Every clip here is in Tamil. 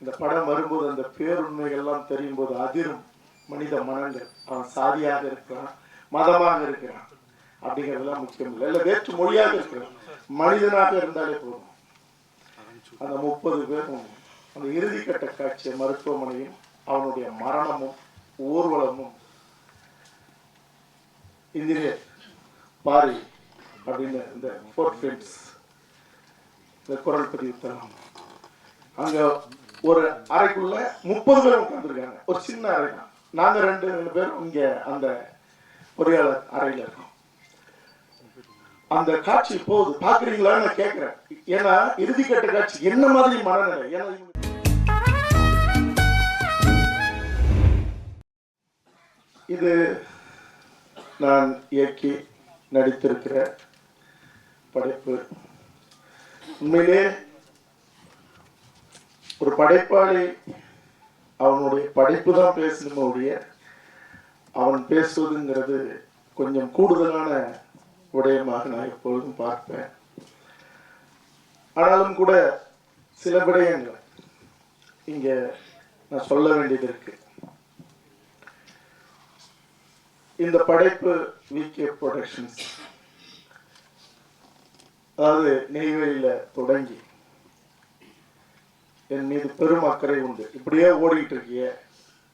இந்த படம் வரும்போது அந்த பேருண்மைகள்லாம் தெரியும் போது அதிரும். மனித மனங்கள். அவன் சாதியாக இருக்கிறான் மதமாக இருக்கிறான். அப்படிங்கிறதெல்லாம் முக்கியம் இல்லை. இல்லை வேற்று மொழியாக இருக்கிறான். மனிதனாக இருந்தாலே போதும். அந்த முப்பது பேரும் அந்த இறுதிக்கட்ட காட்சிய மருத்துவமனையும் அவனுடைய மரணமும் ஊர்வலமும் இன்ஜினியர் பாரி அப்படின்னு இந்த ஃபோர்ட் ஃப்ரெண்ட்ஸ் இந்த குரல் பதிவு தளம் அங்க ஒரு அறைக்குள்ள முப்பது பேர் உட்காந்துருக்காங்க ஒரு சின்ன அறை. தான் நாங்க ரெண்டு ரெண்டு பேரும் இங்க அந்த பொறியாளர் அறையில இருக்கோம். அந்த காட்சி போகுது. பாக்குறீங்களான்னு நான் கேட்கிறேன் ஏன்னா இறுதிக்கட்ட காட்சி என்ன மாதிரி மனநிலை? ஏன்னா இது நான் இயக்கி நடித்திருக்கிற படைப்பு. உண்மையிலே ஒரு படைப்பாளி அவனுடைய படைப்பு தான் பேசணுமே ஒழிய அவன் பேசுவதுங்கிறது கொஞ்சம் கூடுதலான விடயமாக நான் எப்பொழுதும் பார்ப்பேன். ஆனாலும் கூட சில விடயங்கள் இங்க நான் சொல்ல வேண்டியது இருக்கு. இந்த படைப்பு விகே ப்ரொடக்ஷன்ஸ் அதாவது நெய்வேலியில் தொடங்கி என் மீது பெரும் அக்கறை உண்டு. இப்படியே ஓடிட்டு இருக்கிய.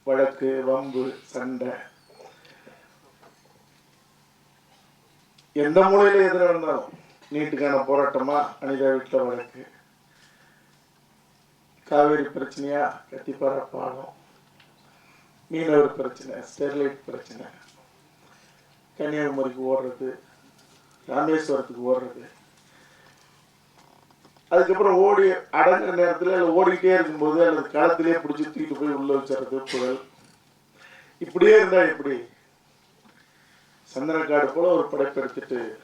வழக்கு வம்பு சண்டை. எந்த மூலையில எதிராக இருந்தாலும் நீட்டுக்கான போராட்டமா அனிதா வீட்டில் வழக்கு. காவேரி பிரச்சனையா? கத்திப்பாறை பாலம். மீனவர் பிரச்சனை ஸ்டெர்லைட் பிரச்சனை. கன்னியாகுமரிக்கு ஓடுறது ராமேஸ்வரத்துக்கு ஓடுறது. அதுக்கப்புறம் ஓடி அடங்குற நேரத்தில் இல்லை ஓடிக்கிட்டே இருக்கும்போது அல்லது களத்திலே பிடிச்சி தூக்கிட்டு போய் உள்ள வச்சுறது புகழ் இப்படியே இருந்தா எப்படி? சந்திரக்காடு போல ஒரு படைப்பு எடுத்துட்டு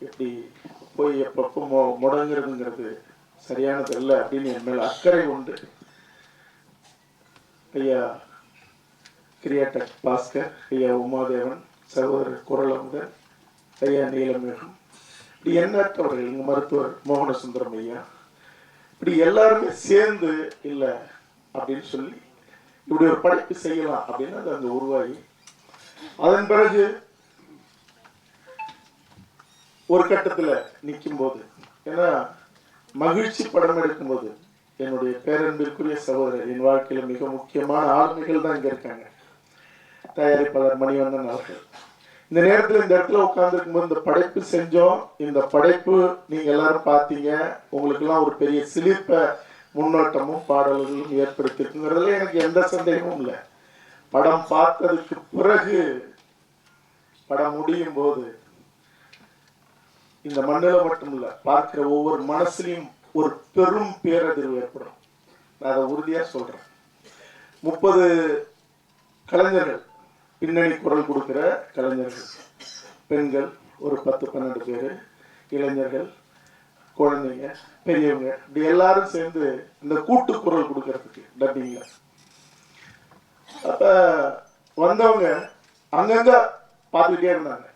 இப்படி போய் எப்பப்போ மொ முடங்குறதுங்கிறது சரியானது இல்லை அப்படின்னு என் மேல அக்கறை உண்டு. ஐயா கிரியாடக் பாஸ்கர் ஐயா உமாதேவன் சகோதரர் குரலமுதன் ஐயா நீலமேகம். இப்படி எண்ணற்றவர்கள் எங்க மருத்துவர் மோகன சுந்தரம் ஐயா இப்படி எல்லாருமே சேர்ந்து இல்லை அப்படின்னு சொல்லி இப்படி ஒரு படைப்பு செய்யலாம் அப்படின்னு அது அங்க உருவாகி. அதன் பிறகு ஒரு கட்டத்துல நிற்கும் போது ஏன்னா மகிழ்ச்சி படம் எடுக்கும்போது என்னுடைய பேரன்பிற்குரிய சகோதரர் என் வாழ்க்கையில மிக முக்கியமான ஆளுமைகள் தான் இங்க இருக்காங்க. தயாரிப்பாளர் மணிவண்ணன் அவர்கள். இந்த நேரத்துல இந்த இடத்துல உட்காந்துருக்கும் போது இந்த படைப்பு செஞ்சோம். இந்த படைப்பு நீங்க எல்லாரும் பார்த்தீங்க. உங்களுக்கு எல்லாம் ஒரு பெரிய சிலிர்ப்ப முன்னோட்டமும் பாடல்களும் ஏற்படுத்திருக்குங்கிறதுல எனக்கு எந்த சந்தேகமும் இல்லை. படம் பார்த்ததுக்கு பிறகு படம் முடியும் போது இந்த மண்ணில் மட்டும் இல்ல பார்க்கிற ஒவ்வொரு மனசுலையும் ஒரு பெரும் பேரதிர்வு ஏற்படும். நான் அதை உறுதியா சொல்றேன். முப்பது கலைஞர்கள் பின்னணி குரல் கொடுக்கிற கலைஞர்கள். பெண்கள் ஒரு பத்து பன்னெண்டு பேர். இளைஞர்கள் குழந்தைங்க பெரியவங்க. இப்படி எல்லாரும் சேர்ந்து இந்த கூட்டு குரல் கொடுக்கறதுக்கு டப்பிங்ல அப்ப வந்தவங்க அங்கங்க பார்த்துக்கிட்டே இருந்தாங்க.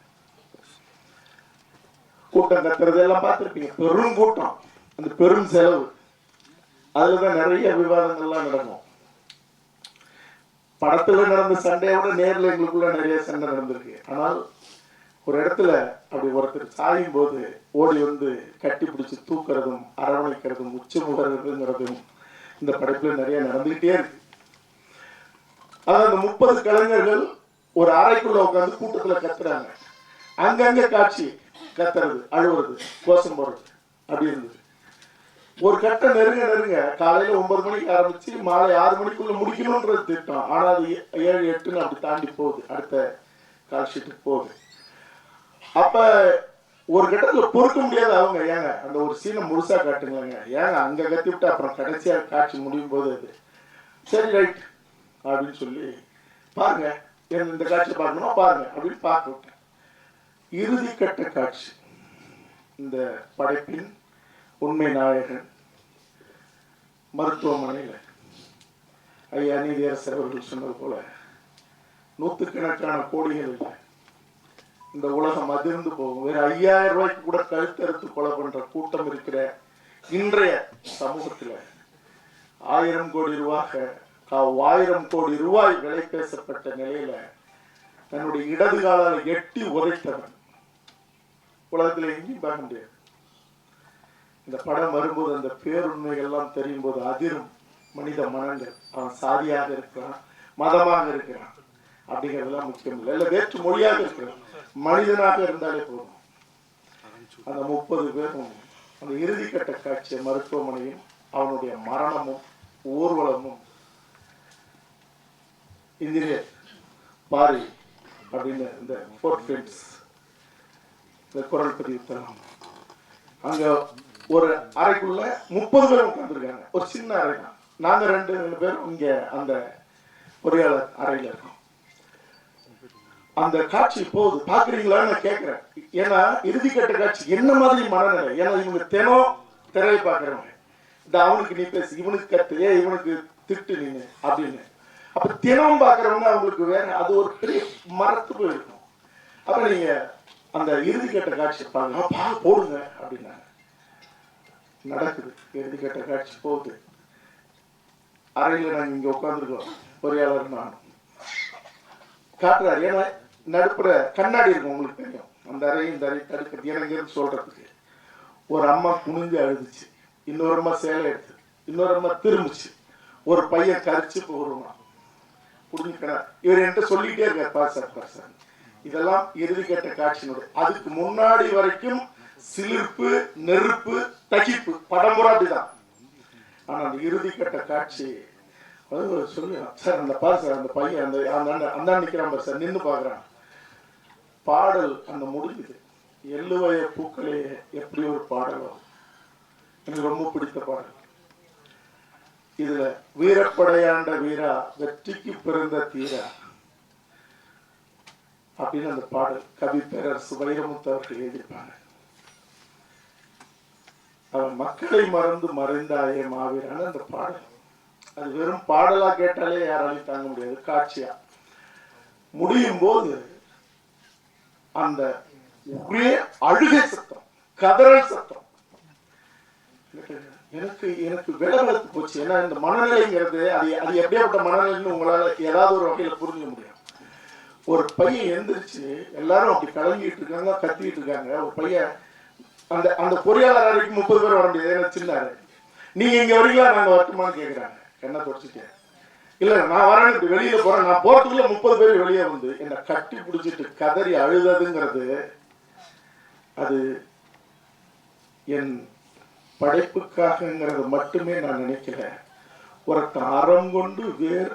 கூட்டம் கத்துறது எல்லாம் பார்த்துருப்பீங்க. பெரும் கூட்டம். அந்த பெரும் செலவு. அதுலதான் நிறைய விவாதங்கள்லாம் நடக்கும். படத்துல நடந்த சண்டையோட நேர்ல எங்களுக்குள்ள நிறைய சண்டை நடந்திருக்கு. ஆனால் ஒரு இடத்துல அப்படி ஒருத்தர் சாயும் போது ஓடி வந்து கட்டி பிடிச்சு தூக்குறதும் அரவணைக்கிறதும் உச்சி முகறதுங்கிறதும் இந்த படைப்புல நிறைய நடந்துகிட்டே இருக்கு. அதாவது அந்த முப்பது கலைஞர்கள் ஒரு அறைக்குள்ள உட்கார்ந்து கூட்டத்துல கத்துறாங்க. அங்கங்க காட்சி கத்துறது அழுவுறது கோஷம் போடுறது. அப்படி இருந்தது. ஒரு கட்டம் நெருங்க நெருங்க காலையில ஒன்பது மணிக்கு ஆரம்பிச்சு மாலை ஆறு மணிக்குள்ள முடிக்கணும்ன்றது திட்டம். ஆனா அது ஏ- ஏழு எட்டுன்னு அப்படி தாண்டி போகுது. அடுத்த கால்ஷீட்டுக்கு போகுது. அப்ப ஒரு கட்டத்துல பொறுக்க முடியாது அவங்க ஏங்க? அந்த ஒரு சீனை முழுசா காட்டுங்களேங்க ஏங்க அங்க கத்தி விட்டு அப்புறம் கடைசியா காட்சி முடியும் போது அது. சரி ரைட் அப்படின்னு சொல்லி பாருங்க எனக்கு இந்த காட்சி பார்க்கணும்? பாருங்க அப்படின்னு பார்க்க விட்டேன். இறுதி கட்ட காட்சி. இந்த படைப்பின் உண்மை நாயகன் மருத்துவமனையில் ஐயா நீதியரசர் அவர்கள் சொன்னது போல நூற்றுக்கணக்கான கோடிகள் இல்லை இந்த உலகம் அதிர்ந்து போகும். வேறு ஐயாயிரம் ரூபாய்க்கு கூட கழுத்தறுத்து கொலை பண்ணுற கூட்டம் இருக்கிற இன்றைய சமூகத்துல ஆயிரம் கோடி ரூபாக ஆயிரம் கோடி ரூபாய் விலை பேசப்பட்ட நிலையில தன்னுடைய இடது காலால் எட்டி உதைத்தவன். உலகத்துல எங்கேயும் பார்க்க முடியாது. இந்த படம் வரும்போது அந்த பேருண்மைகள்லாம் தெரியும் போது அதிரும். மனித மனங்கள். அவன் சாதியாக இருக்கிறான் மதமாக இருக்கிறான். அப்படிங்கிறதெல்லாம் முக்கியம் இல்லை. இல்லை வேற்று மொழியாக இருக்கிறான். மனிதனாக இருந்தாலே போதும். அந்த முப்பது பேரும் அந்த இறுதிக்கட்ட காட்சிய மருத்துவமனையும் அவனுடைய மரணமும் ஊர்வலமும் இன்ஜினியர் பாரி அப்படின்னு இந்த ஃபோர்ட் ஃபிலிம்ஸ் இந்த குரல் பதிவு தளம் அங்க ஒரு அறைக்குள்ள முப்பது பேர் உட்காந்துருக்காங்க ஒரு சின்ன அறை. தான் நாங்க ரெண்டு பேரும் இங்க அந்த பொறியாளர் அறையில இருக்கோம். அந்த காட்சி போகுது. பாக்குறீங்களான்னு நான் கேட்கிறேன் ஏன்னா இறுதிக்கட்ட காட்சி என்ன மாதிரி மனநிலை? ஏன்னா இவங்க தினம் திரையை பாக்குறவங்க இந்த அவனுக்கு நீ பேசு இவனுக்கு கத்து இவனுக்கு திட்டு நீங்க அப்படின்னு. அப்ப தினம் பாக்குறவங்க அவங்களுக்கு வேற அது ஒரு பெரிய மரத்து போயிருக்கும் அப்ப நீங்க அந்த இறுதிக்கட்ட காட்சி பாருங்க. பா போடுங்க அப்படின்னாங்க. நடக்குது. இறுதிக்கட்ட காட்சி போகுது. அறையில் நாங்க இங்க உட்காந்துருக்கோம் பொறியாளர் நான் காட்டுறாரு. ஏன்னா நடுப்புற கண்ணாடி இருக்கும் உங்களுக்கு தெரியும். அந்த அறையும் இந்த அறையும் தடுக்கிறது இறங்கிறது சொல்றதுக்கு. ஒரு அம்மா குனிஞ்சு அழுதுச்சு. இன்னொரு அம்மா சேலை எடுத்து. இன்னொரு அம்மா திரும்பிச்சு. ஒரு பையன் கரிச்சு போடுவான் புரிஞ்சுக்கடா இவர் என்கிட்ட சொல்லிட்டே இருக்கார் பாசார் சார் இதெல்லாம் இறுதிக்கட்ட காட்சியினுடைய அதுக்கு முன்னாடி வரைக்கும் சிலிர்ப்பு நெருப்பு தகிப்பு. படம்புற அப்படிதான். ஆனா அந்த இறுதிக்கட்ட காட்சி அது சொல்லி. சார் அந்த பாரு சார் அந்த பையன் அந்த அந்த அந்த அண்ணன் நிக்கிறான் பாரு சார் நின்று பார்க்கறான் பாடல் அந்த முடிஞ்சுது. எள்ளுவய பூக்களே எப்படி ஒரு பாடலோ எனக்கு ரொம்ப பிடித்த பாடல். இதுல வீரப்படையாண்ட வீரா வெற்றிக்கு பிறந்த தீரா அப்படின்னு அந்த பாடல். கவி பேரரசு வைரமுத்து அவர்கள் எழுதியிருப்பாங்க. மக்களை மறந்து மறைந்தாயே மாவீரான அந்த பாடல். அது வெறும் பாடலா கேட்டாலே யாராலையும் தாங்க முடியாது காட்சியா. முடியும் போது அந்த ஒரே அழுகை சத்தம் கதறல் சத்தம். எனக்கு எனக்கு விலவெடுத்து போச்சு. ஏன்னா இந்த மனநிலைங்கிறது அது அது எப்படியாப்பட்ட மனநிலைன்னு உங்களால ஏதாவது ஒரு வகையில புரிஞ்சுக்க முடியும். ஒரு பையன் எந்திரிச்சு எல்லாரும் அப்படி கலங்கிட்டு இருக்காங்க கத்திட்டு இருக்காங்க. ஒரு பையன் அந்த அந்த பொறியாளர் அறைக்கு முப்பது பேர் வர முடியாது. ஏன்னா சின்ன அறை நீங்க இங்க வரீங்களா? நாங்க வரட்டுமான்னு கேட்குறாங்க என்ன தொடச்சிட்டேன் இல்ல நான் வரேன் வெளியில போறேன். நான் போறதுக்குள்ள முப்பது பேர் வெளியே வந்து என்னை கட்டி பிடிச்சிட்டு கதறி அழுததுங்கிறது அது என் படைப்புக்காகங்கிறது மட்டுமே நான் நினைக்கல. ஒருத்தன் அறம் கொண்டு வேர்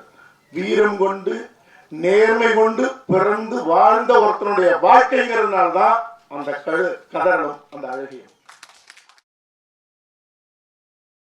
வீரம் கொண்டு நேர்மை கொண்டு பிறந்து வாழ்ந்த ஒருத்தனுடைய வாழ்க்கைங்கிறதுனால தான் அந்த கழு கதறலும் அந்த அழகியும்